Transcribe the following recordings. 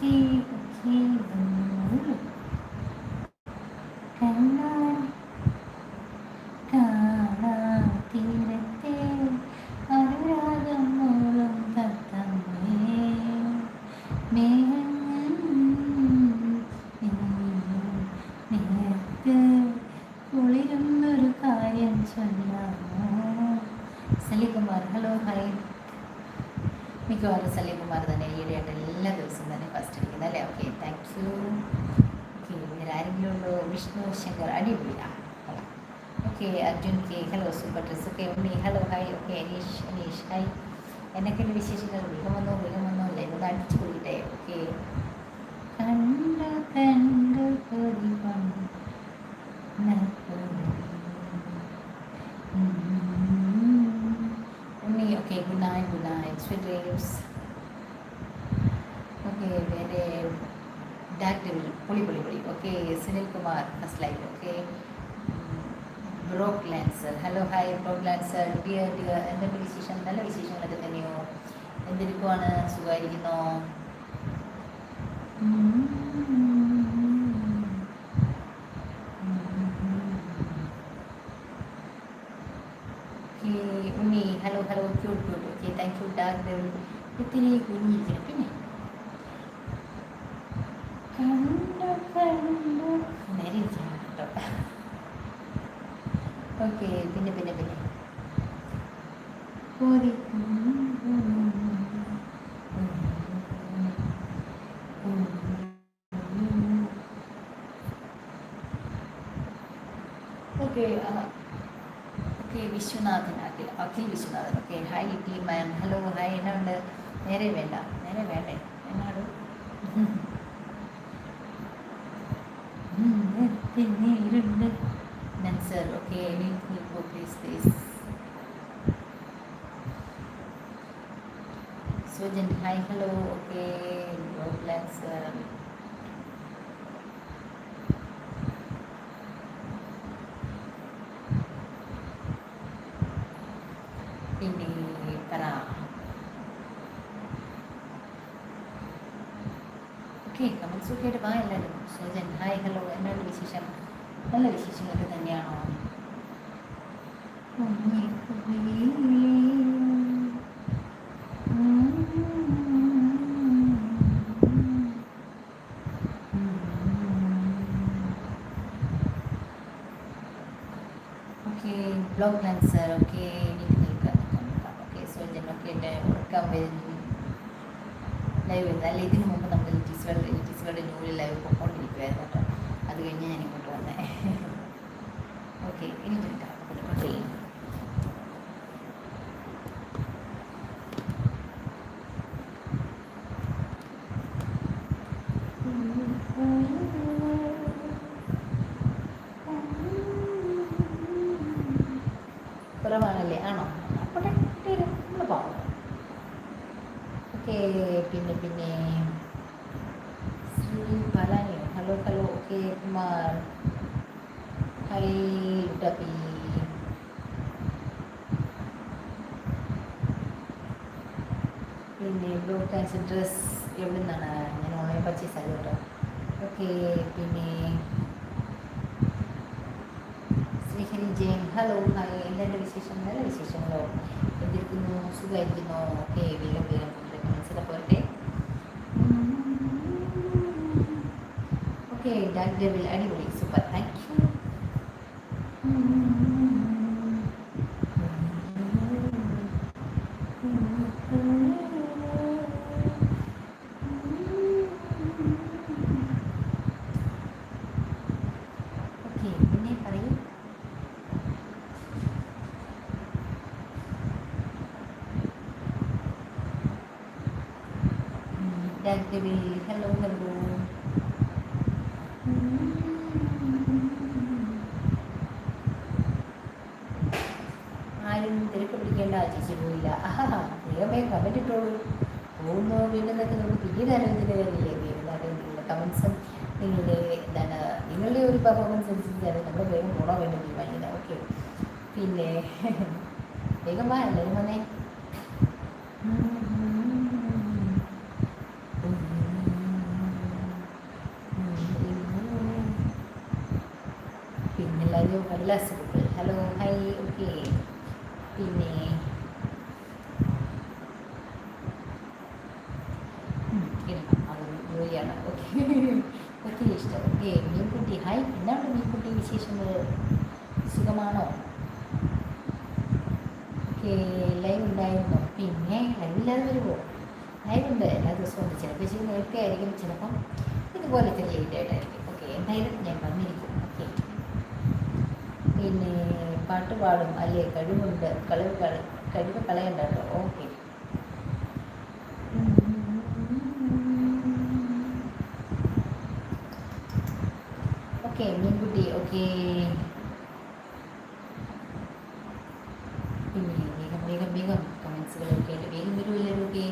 嗯 അടിക്കുന്നത് അല്ലേ okay thank you okay ആരെങ്കിലും ഉണ്ടോ വിഷ്ണു ശങ്കർ അടിപൊളിയാ okay Arjun K hello super dress okay Unni hello hi okay Aneesh Aneesh hi എന്നൊക്കെയുള്ള വിശേഷങ്ങൾ വേഗം വന്നോ വേഗം വന്നോ അല്ലേ ഒന്ന് അടിച്ചു കൂടിയിട്ടേ ഓക്കെ കണ്ടു കണ്ടു കൊതി Unni okay good night good night sweet dreams okay വേറെ ഡാക്ടർ പൊളി പൊളി പൊളി okay Sunil Kumar first life okay Brock Lancer hello hi Brock Lancer dear dear എന്തൊക്കെ വിശേഷം നല്ല വിശേഷങ്ങളൊക്കെ തന്നെയോ എന്തിരിക്കുവാണ് സുഖമായിരിക്കുന്നോ Unni hello hello cute cute okay thank you doctor ഒത്തിരി കുഞ്ഞിരിക്കണം പിന്നെ കണ്ടു കണ്ടു നേരെ ഇരിക്കണം കേട്ടോ പിന്നെ പിന്നെ പിന്നെ. Okay okay Viswanathan Akhil Akhil Viswanathan. Okay hi team ma'am. Hello hi എന്നാ ഉണ്ട്? നേരെ വേണ്ട നേരെ വേണ്ടേ എന്നാണ് നേരുണ്ട് നൻസർ okay go please please Sujan hi hello okay നൻസർ പിന്നെ പറ ഓക്കെ കമൻസ് ഒക്കെ ആയിട്ട് വാ എല്ലാവരും സുജൻ ഹായ് ഹലോ എന്നാണ് വിശേഷം നല്ല വിശേഷങ്ങളൊക്കെ തന്നെയാണോ ഓക്കെ ബ്ലോക്ക് ക്യാൻസർ ഒക്കെ എനിക്ക് നിൽക്കാൻ ഓക്കെ സോ ഇതിനൊക്കെ എന്റെ ഉറക്കാൻ വരുന്നു ലൈവ് വരുന്നത് അല്ല ഇതിന് മുമ്പ് നമുക്ക് ലിറ്റീസുകളുടെ ലിറ്റീസുകളുടെ ജോലി ലൈവ് പൊക്കോണ്ടിരിക്കുമായിരുന്നു കേട്ടോ. അത് കഴിഞ്ഞ് ഞാൻ ഇങ്ങോട്ട് വന്നേ. ഓക്കെ ഇനി കിട്ടാം ഓക്കെ കുറവാണല്ലേ ആണോ? അപ്പോട്ടെ നമ്മൾ പോകാം ഓക്കെ പിന്നെ പിന്നെ. Sree പലാനിയോ hello hello. Okay Kumar. Hi ഡബി. പിന്നെ ബ്ലൂ ക്യാൻസർ ഡ്രസ് എവിടെ നിന്നാണ് ഞാൻ ഓൺലൈൻ പർച്ചേസ് ആയത് കേട്ടോ. ഓക്കെ പിന്നെ. ശ്രീഹരി ജയൻ. Hello hi. എന്തെന്റെ വിശേഷം? നല്ല വിശേഷങ്ങളോ? എന്തിരിക്കുന്നു? സുഖമായിരിക്കുന്നു? ഓക്കെ വേഗം വേഗം മനസ്സിലെ പോരട്ടെ? ഓക്കെ ഡാക് ഡെവിൽ അടിപൊളി. സൂപ്പർ. താങ്ക് യു ഓക്കെ പിന്നെ പറയൂ ഡെവിൽ ഹലോ ഹലോ ആരും തിരക്ക് പിടിക്കേണ്ട ചേച്ചി പോയില്ല. ആഹാ വേഗം വേഗം കമന്റ് ഇട്ടോളൂ. പോകുന്നോ വീണ്ടെന്നൊക്കെ നമുക്ക് പിന്നീട് എന്താണ് നിങ്ങളുടെ കമൻസും നിങ്ങളുടെ എന്താണ് നിങ്ങളുടെ ഒരു പെർഫോമൻസ് അനുസരിച്ചാണ് നമ്മൾ വേഗം പോണോ വേണ്ടി തീരുമാനിക്കുന്നത്. ഓക്കെ പിന്നെ വേഗം വാ എല്ലാവരും വന്നേ. Ullas Google hello hi okay പിന്നെ ജോലിയാണ്. ഓക്കെ ഒത്തിരി ഇഷ്ടം. ഓക്കെ മീൻകുട്ടി. ഹായ് എന്നാണ് മീൻകുട്ടി വിശേഷങ്ങൾ? സുഖമാണോ? ഓക്കെ ലൈവ് ഉണ്ടായിരുന്നു? പിന്നെ ലൈവില്ലാതെ വരുമോ ലൈവ് ഉണ്ട്. എല്ലാ ദിവസവും ഉണ്ട്. ചിലപ്പോൾ ഇച്ചിരി നേരത്തെ ആയിരിക്കും. ചിലപ്പം ഇതുപോലത്തെ ലേറ്റ് ആയിട്ടായിരിക്കും. ഓക്കെ എന്തായാലും ഞാൻ വന്നിരിക്കും പിന്നെ പാട്ട് പാടും അല്ലേ കഴിവുണ്ട് കഴിവ് കള കഴിവ് കളയണ്ട കേട്ടോ. ഓക്കെ ഓക്കെ മീൻകുട്ടി ഓക്കെ പിന്നെ വേഗം വേഗം വേഗം കമൻസുകളൊക്കെ ആയിട്ട് വേഗം വരുമല്ലോ ഓക്കെ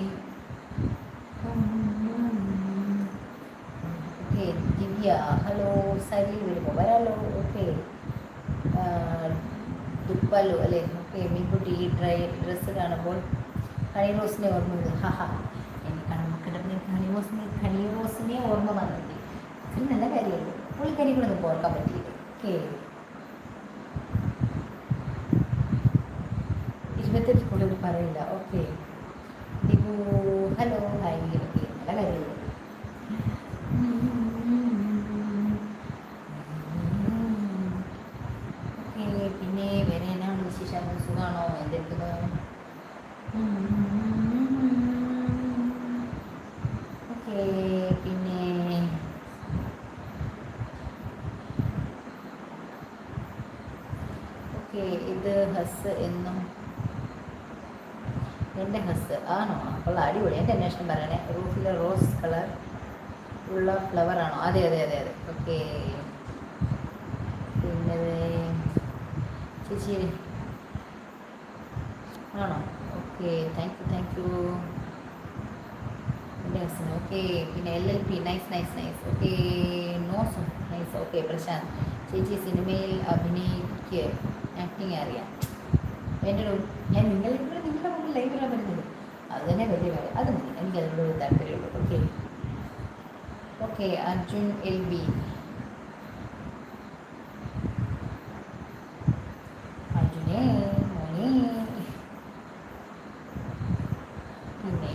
ഓക്കെ ദിവ്യ ഹലോ സരി വരുമോ വരാലോ ഓക്കെ ദുപ്പലോ അല്ലേ? ഓക്കെ മീൻകുട്ടി ഈ ഡ്രൈ ഡ്രസ്സ് കാണുമ്പോൾ ഹണി റോസിനെ ഓർമ്മ വരും ഹാ. എന്നെ ഹണി റോസിനെ ഹണി റോസിനെ ഓർമ്മ വന്നിട്ട് അത്രയും നല്ല കാര്യമല്ലേ? പുള്ളിക്കാരി കൂടെ നമുക്ക് ഓർക്കാൻ പറ്റിയില്ല. ഓക്കെ. ഇരുപത്തെട്ട് കൂടുതൽ പറയില്ല. ഓക്കെ. ഹലോ. ഹായ്. ഓക്കെ. നല്ല കാര്യമല്ലോ ഓക്കെ പിന്നെ വേറെ എന്നാണ് വിശേഷം സുഖമാണോ എന്തെടുക്കുന്നു ഓക്കെ പിന്നെ ഓക്കെ ഇത് ഹസ് എന്നും എന്റെ ഹസ് ആണോ? അപ്പോൾ അടിപൊളി. എന്റെ അന്വേഷണം പറയണേ. റൂഫിലെ റോസ് കളർ ഉള്ള ഫ്ലവർ ആണോ? അതെ അതെ അതെ അതെ. ഓക്കെ. പിന്നെ ചേച്ചി ആണോ? Okay thank you thank you husband okay പിന്നെ L L P nice nice nice okay nose nice okay Prashanth ചേച്ചി സിനിമയിൽ അഭിനയിക്ക് ആക്ടിങ് അറിയാം. എന്റെ ഞാൻ നിങ്ങളുടെ കൂടെ നിങ്ങളുടെ മുമ്പിൽ ലൈവിലാണ് വരുന്നത് അത് തന്നെ വലിയ കാര്യം. അത് മതി. എനിക്ക് അതിനോട് താല്പര്യമുള്ളൂ. Okay okay Arjun L B അർജുനേ മോനെ പിന്നെ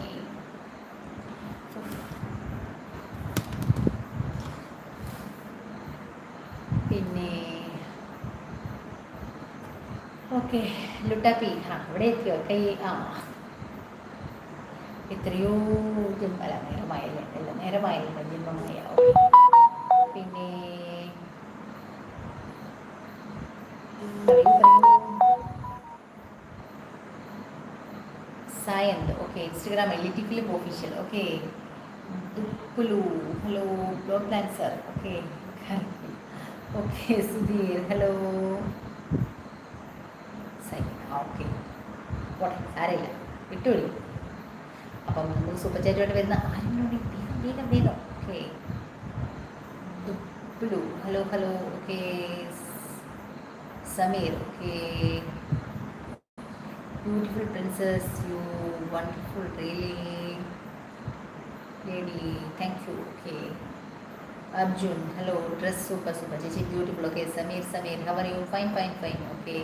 പിന്നെ ഓക്കെ ലുട്ടാപ്പി ആ അവിടെ എത്തിയോ? കൈ ആ. എത്രയോ ജന്മ അല്ല നേരമായല്ലേ? അല്ല നേരമായല്ലേ ജന്മമായ പിന്നെ Sayanth okay Instagram എലിറ്റിക്കലും official okay. Hello block dancer okay okay Sudheer hello. സാരമില്ല വിട്ടുവിളി അപ്പം നമ്മൾ സൂപ്പർ ചാറ്റുമായിട്ട് വരുന്ന ആരെങ്കിലും ഉണ്ടെങ്കിൽ വേഗം വേഗം വേഗം okay ദുപ്പുലു hello hello okay Sameer okay beautiful princess you wonderful really lady thank you okay arjun hello dress super super ചേച്ചി beautiful okay Sameer Sameer how are you fine fine fine okay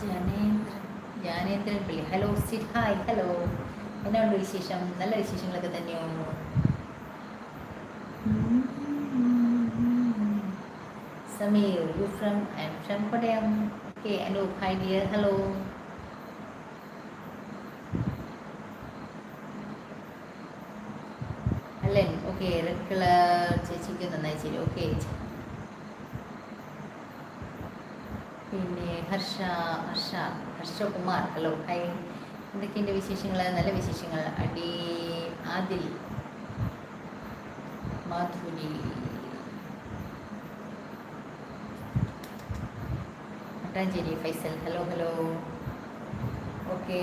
Janendran Pilli hello sit hi hello. എന്നാണ് വിശേഷം? നല്ല വിശേഷങ്ങളൊക്കെ തന്നെയോ Sameer you from I M from Kottayam okay Anoop hi dear hello അല്ലേ? Okay red colour ചേച്ചിക്ക് നന്നായി ശരി. Okay പിന്നെ ഹർഷ ഹർഷ ഹർഷകുമാർ ഹലോ ഹായ് എന്തൊക്കെയുണ്ട് വിശേഷങ്ങൾ നല്ല വിശേഷങ്ങൾ. അടി Adil Madhuri. Mattancherry Faisal. Hello hello okay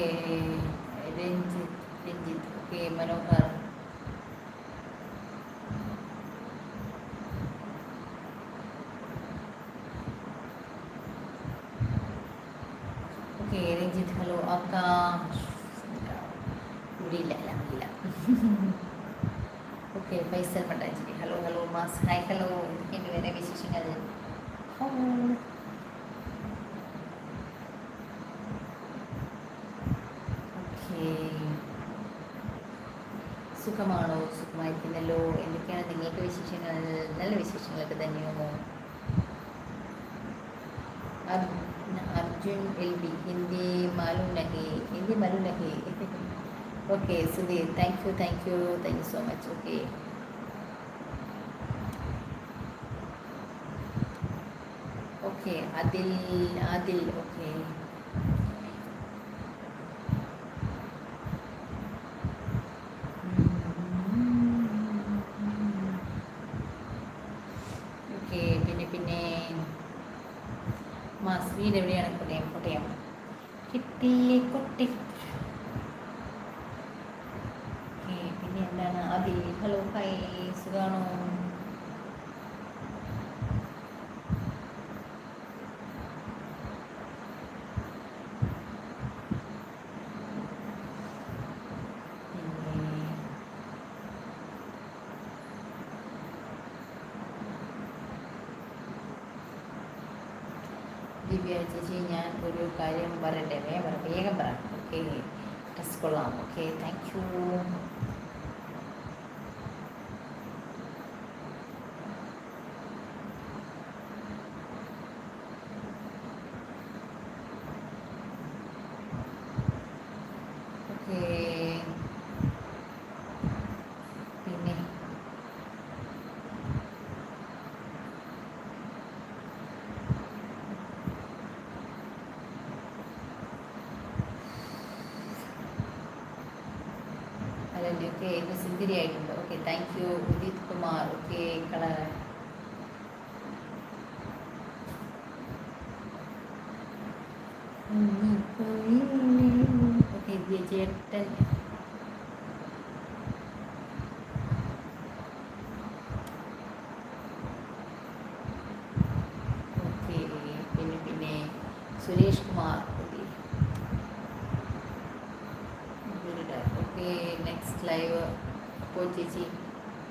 Ranjith Ranjith. Okay Manohar. സുഖമാണോ സുഖമായിരിക്കുന്നല്ലോ എന്തൊക്കെയാണ് നിങ്ങൾക്ക് വിശേഷങ്ങൾ നല്ല വിശേഷങ്ങളൊക്കെ തന്നെയാണോ അർജുൻ എൽ ബി ഹിന്ദി മാലൂം Hindi മാലൂം okay Sudheer thank you thank you thank you so much okay okay അതിൽ അതിൽ ഓക്കെ വീട് എവിടെയാണ്? കോട്ടയം കോട്ടയം കിട്ടിയേ കുട്ടി ഓക്കെ പിന്നെ എന്താണ് അബി ഹലോ ഹൈ സുഖാണോ പിന്നെ ദിവ്യ ചേച്ചി ഞാൻ ഒരു കാര്യം പറയട്ടെ? വേഗം പറ വേഗം പറ. ഓക്കെ ടെസ്റ്റ് കൊള്ളാം. ഓക്കെ താങ്ക് യു ഓക്കെ പിന്നെ അല്ലല്ലേ ഓക്കെ ഇത് സുന്ദരി ആയിട്ടുണ്ട്. Okay thank you Udit Kumar okay colour okay വിജയേട്ടൻ. Okay പിന്നെ പിന്നെ സുരേഷ് കുമാർ. லைவ் அப்போ சேச்சி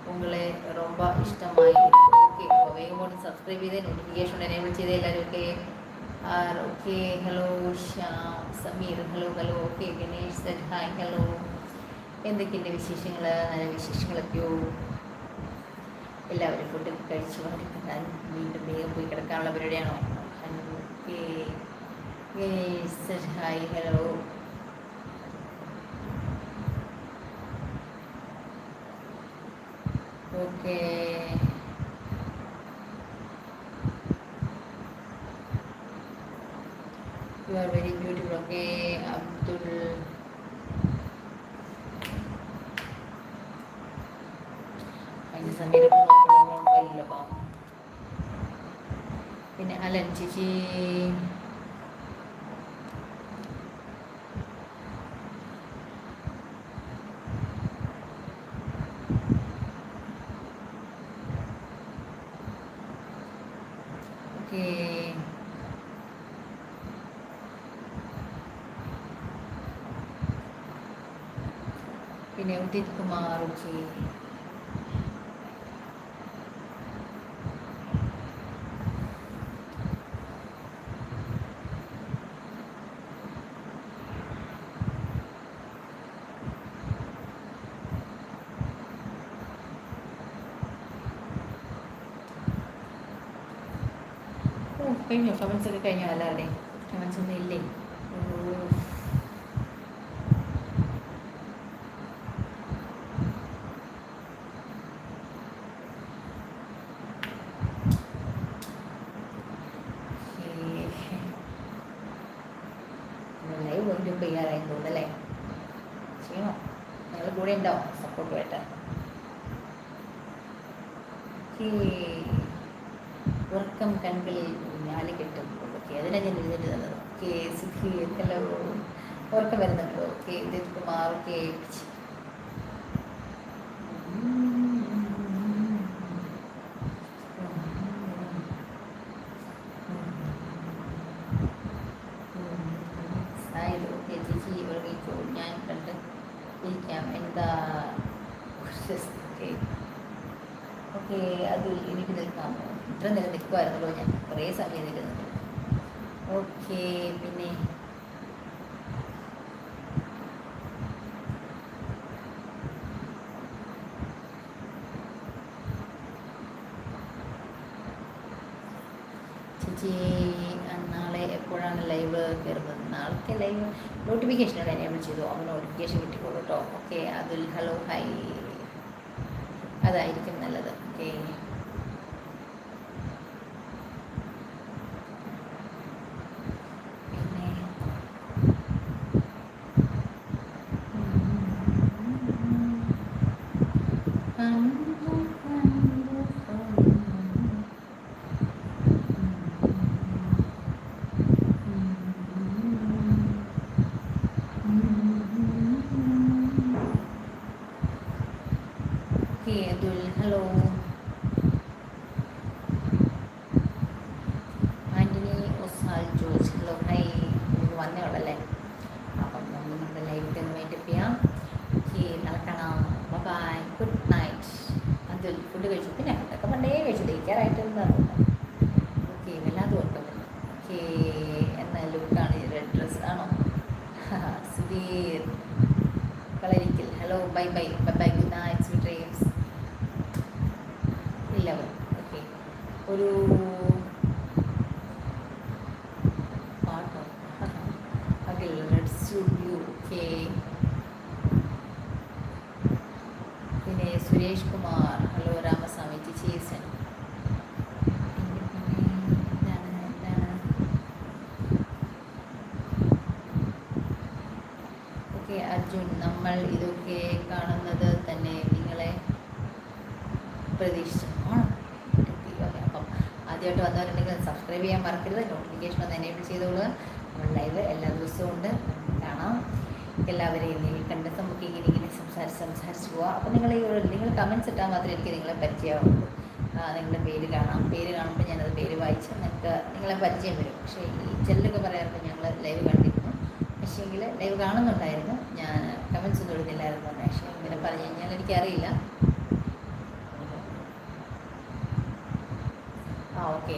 உங்களை ரொம்ப இஷ்டமாய் ஓகே அப்போ வேகம் போட்டு சப்ஸ்கிரைப் ചെയ്തേ നോട്ടിഫിക്കേഷൻ എനേബിൾ ചെയ്തേ എല്ലാവരും okay are okay hello Shyam Sameer hello hello okay Ganesh set hi hello എന്തൊക്കെയുണ്ട് വിശേഷങ്ങൾ നല്ല വിശേഷങ്ങളൊക്കെയോ എല്ലാവരും ഫുഡ് കഴിച്ചു ഞാൻ വീണ്ടും വേഗം പോയി കിടക്കാനുള്ള പരിപാടിയാണോ okay Ganesh set hi hello okay you are very beautiful okay Abdul അതിന് സമീരൊക്കെ നോക്കണമല്ലോ പാവം പിന്നെ അലൻ ചേച്ചി ഓക്കെ പിന്നെ ഉദിത് കുമാർ ഓക്കെ ഓ കഴിഞ്ഞോ കമൻസ് ഒക്കെ കഴിഞ്ഞോ എല്ലാവരുടെയും കമൻസ് ഒന്നും ഇല്ലേ ഓ ലൈവ് വീണ്ടും ചെയ്യാറായി തോന്നല്ലേ ചെയ്യണോ നിങ്ങൾ കൂടെ ഉണ്ടോ സപ്പോർട്ടുമായിട്ട് ഉറക്കം കൺകളിൽ ഞാലി കെട്ടും ഓക്കെ അതിനാണ് ഞാൻ ഓക്കെ സുഖി ഹലോ ഓർക്കം വരുന്നുണ്ടോ. K Udit Kumar okay Sayath okay ചേച്ചി ഉറങ്ങിക്കോ ഞാൻ കണ്ട് ഇരിക്കാം എന്താ ഓക്കെ ഓക്കെ അത് എനിക്ക് നിൽക്കാമോ ഇത്ര നേരം നിൽക്കുമായിരുന്നല്ലോ ഞാൻ കുറേ സമയം നിൽക്കുന്നുണ്ട് ഓക്കെ പിന്നെ ചേച്ചി നാളെ എപ്പോഴാണ് ലൈവ് കയറുന്നത്? നാളത്തെ ലൈവ് നോട്ടിഫിക്കേഷൻ എനേബിൾ ചെയ്തു അവൻ നോട്ടിഫിക്കേഷൻ കിട്ടിക്കോളൂ കേട്ടോ ഓക്കെ അതുൽ ഹലോ ഹൈ അതായിരിക്കും നല്ലത്. ഓക്കെ പിന്നെ ഓക്കെ അതുൽ ഹലോ ആന്റണി ഒസാൽ ജോർജ് ഹലോ ഹൈ നിങ്ങൾക്ക് വന്നേ ഉള്ളല്ലേ അപ്പം നമ്മൾ നമ്മുടെ ലൈവിൽ ഒന്ന് വേണ്ടപ്പ് ചെയ്യാം ഓക്കെ നടക്കണം bye good night Athul food കഴിച്ചു പിന്നെ ഫുഡൊക്കെ പണ്ടേ കഴിച്ചു ദഹിക്കാറായിട്ടൊന്നും ഓക്കെ വല്ലാതെ ഓർക്കുന്നില്ല ഓക്കെ എന്ന ലുക്കാണ് റെഡ് ഡ്രസ് ആണോ Sudheer Kalarickal hello bye bye bye bye good night sweet dreams eleven okay ഒരു പാട്ടോ? അഖിൽ റെഡ് സ്റ്റുഡിയോ ഓക്കെ പിന്നെ സുരേഷ് കുമാർ. ഹലോ രാമസ്വാമി. ചേച്ചൻ ഓക്കെ അർജുൻ നമ്മൾ ഇതൊക്കെ കാണുന്നത് തന്നെ നിങ്ങളെ പ്രതീക്ഷിച്ചു. ആദ്യമായിട്ട് വന്നവരുണ്ടെങ്കിൽ സബ്സ്ക്രൈബ് ചെയ്യാൻ മറക്കരുത്. നോട്ടിഫിക്കേഷൻ ഒന്ന് എനേബിൾ ചെയ്തോളൂ നമ്മൾ ലൈവ് എല്ലാ ദിവസവും ഉണ്ട്. കാണാം. എല്ലാവരെയും നേരിൽ കണ്ട് നമുക്ക് ഇങ്ങനെ ഇങ്ങനെ സംസാരിച്ച് സംസാരിച്ച് പോവാം. അപ്പം നിങ്ങൾ ഈ ഒരു- നിങ്ങൾ കമൻസ് ഇട്ടാൽ മാത്രമേ എനിക്ക് നിങ്ങളെ പരിചയമാവുള്ളൂ. നിങ്ങളുടെ പേര് കാണാം. പേര് കാണുമ്പോൾ ഞാനത് പേര് വായിച്ച് നിങ്ങൾക്ക് നിങ്ങളെ പരിചയം വരും. പക്ഷേ ഈ ചെല്ലൊക്കെ പറയാറുണ്ട് ഞങ്ങൾ ലൈവ് കണ്ടിരുന്നു പക്ഷേങ്കിൽ ലൈവ് കാണുന്നുണ്ടായിരുന്നു. ഞാൻ കമൻസ് ഒന്നും ഇടുന്നില്ലായിരുന്നു പക്ഷേ ഇങ്ങനെ പറഞ്ഞു കഴിഞ്ഞാൽ എനിക്കറിയില്ല. ആ ഓക്കെ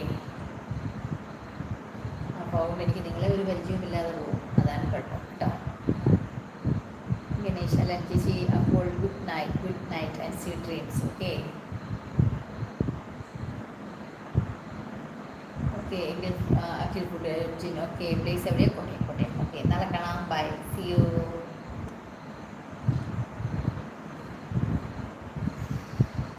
അപ്പോൾ എനിക്ക് നിങ്ങളെ ഒരു പരിചയമില്ലാതെ പോകും. അതാണ് കുഴപ്പം കേട്ടോ. ഗണേശ് അലൻ ചേച്ചി അപ്പോൾ good night good night and see dreams okay okay എങ്കിൽ അഖിൽ ഫുഡ് ഓക്കെ പ്ലേസ് എവിടെയാണ്